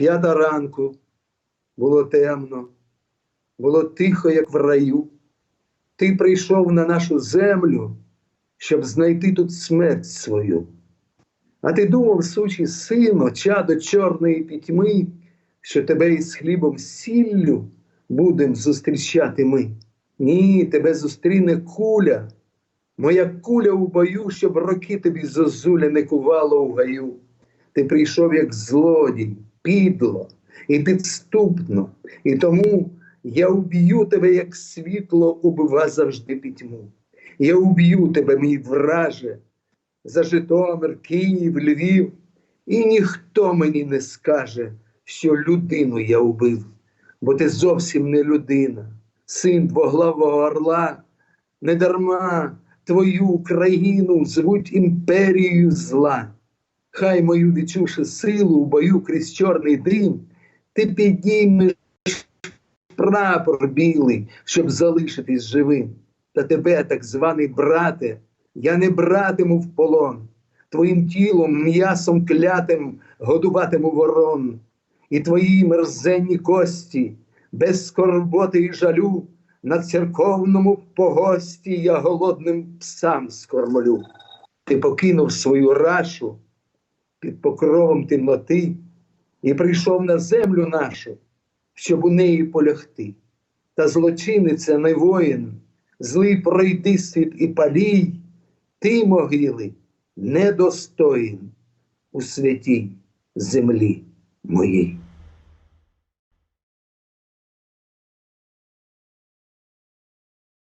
П'ята ранку було темно, було тихо, як в раю. Ти прийшов на нашу землю, щоб знайти тут смерть свою. А ти думав, сучий сино, чадо чорної пітьми, що тебе із хлібом сіллю будем зустрічати ми. Ні, тебе зустріне куля, моя куля у бою, щоб роки тобі зозуля не кувало у гаю. Ти прийшов як злодій, підло і підступно, і тому я уб'ю тебе, як світло убива завжди пітьму. Я уб'ю тебе, мій враже, за Житомир, Київ, Львів, і ніхто мені не скаже, що людину я убив, бо ти зовсім не людина, син двоглавого орла, не дарма твою Україну звуть імперією зла. Хай мою відчувши силу у бою крізь чорний дим, ти піднімеш прапор білий, щоб залишитись живим. Та тебе, так званий брате, я не братиму в полон, твоїм тілом, м'ясом клятим годуватиму ворон, і твої мерзенні кості, без скорботи і жалю, на церковному погості я голодним псам скормлю. Ти покинув свою рашу під покровом темноти і прийшов на землю нашу, щоб у неї полягти. Та злочиниця не воїн, злий пройди світ і палій, ти могили недостоїн у святій землі моїй.